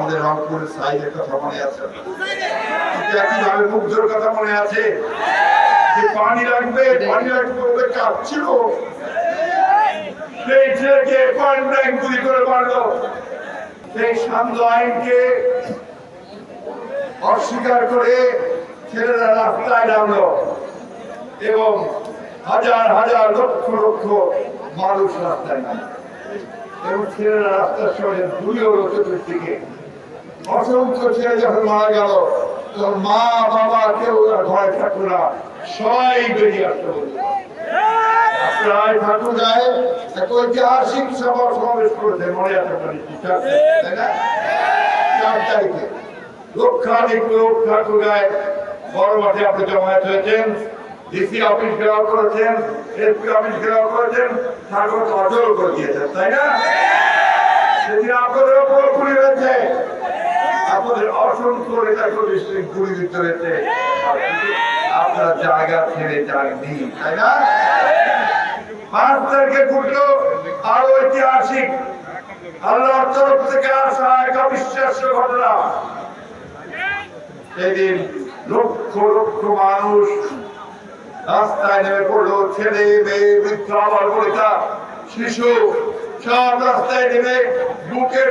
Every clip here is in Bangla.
আমাদের রংপুরের আছে। কথা মনে আছে যে পানি লাগবে পানি লাগবে ওদের সেই ছেলেকে পয়েন্ট ব্ল্যাঙ্ক গুলি করে মারলো। সেই শান্ত আইনকে অস্বীকার করে ছেলেরা রাস্তায় নামলো এবং হাজার হাজার লক্ষ লক্ষ মানুষ রাস্তায় নামলো। এবং ছেলেরা রাস্তার সঙ্গে দুই ধুলো চতুর্দিকে অসংখ্য ছেলে যখন মারা মা, বাবা কেউ ঘরে থাকল না, সবাই প্রায় ঠাকুর গায়ে এক ঐতিহাসিক সভা লক্ষাধিক লোক ঠাকুর গায়ে বড় মাঠে আপনি জমায়েত হয়েছেন ডিসি অফিস ঘেরাও করেছেন এসপি অফিস ঘেরাও করেছেন ঠাকুর অচল করে দিয়েছেন, তাই না? সেদিন আপনাদের ওপর হয়েছে। আপনাদের অসংখ্য নেতা কর্মী গুলিবিদ্ধ হয়েছে। আপনারা জায়গা ছেড়ে যাননি তাই না? পাঁচ তারিখে ঘটলো আরও ঐতিহাসিক, আল্লাহর তরফ থেকে আসা এক অবিশ্বাস্য ঘটনা। সেদিন লক্ষ লক্ষ মানুষ রাস্তায় নেমে পড়ল, ছেলে, মেয়ে, বৃদ্ধ, আবার বলিতা শিশু, সব রাস্তায় নেমে বুকের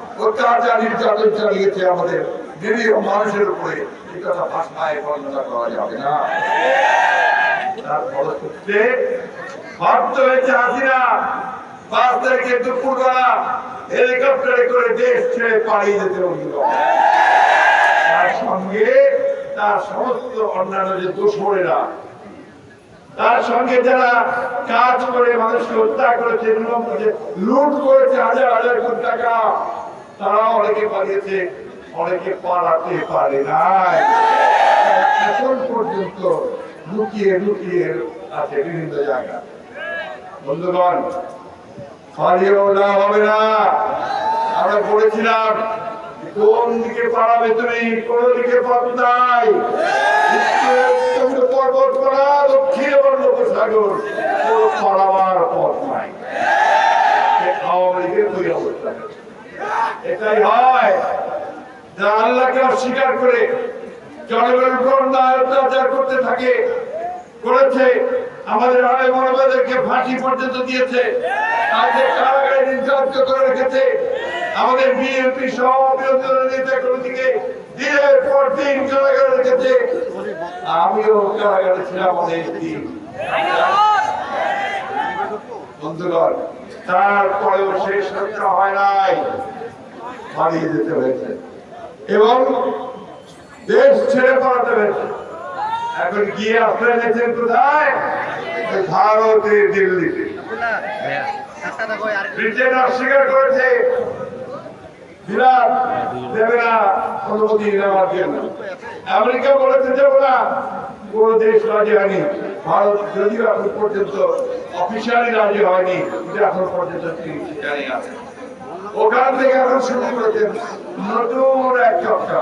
অত্যাচার নির্যাতন চালিয়েছে আমাদের নিরীহ মানুষের উপরে ভাষায় বর্ণনা করা যাবে না। তার সঙ্গে তার সমস্ত তার সঙ্গে যারা কাজ করে মানুষকে হত্যা করেছে, লুট করেছে হাজার হাজার কোটি টাকা। তারা অনেকে পালিয়েছে অনেকে পালাতে পারে নাই। এখন পর্যন্ত লুকিয়ে লুকিয়ে আছে বিভিন্ন জায়গা। বন্ধুগণ, পালিয়েও না, হবে না। আমরা বলেছিলাম, কোন দিকে পালাবে তুমি, কোন দিকে পথ নাই। পর্বত করা, দক্ষিণ কোন পালাবার পথ নাই। আওয়ামী লীগের দুই অবস্থা। এটাই হয়। যারা আল্লাহকে অস্বীকার করে জনগণের উপর অত্যাচার করতে থাকে, করেছে, আমাদের আড়াই মনোবাদেরকে ফাঁসি পর্যন্ত দিয়েছে, তাদের কারাগারে নির্যাতিত করে রেখেছে। আমাদের বিএনপি সহ বিরোধী নেতা কর্মীকে দিনের পর দিন কারাগারে রেখেছে। আমিও কারাগারে ছিলাম অনেক দিন। বন্ধুগণ, তারপরেও শেষ হয় নাই। পালিয়ে যেতে হয়েছে। এবং দেশ ছেড়ে পালাতে হয়েছে। এখন গিয়ে আশ্রয় নিয়েছেন কোথায়? ওই ভারতের দিল্লিতে। ব্রিটেন অস্বীকার করেছে দেবে না আমেরিকা বলেছে যাব না কোন দেশ রাজি হয়নি। ভারত যদিও এখন পর্যন্ত অফিসিয়ালি রাজি হয়নি এখন পর্যন্ত ওখান থেকে এখন শুরু করেছেন নতুন এক চক্র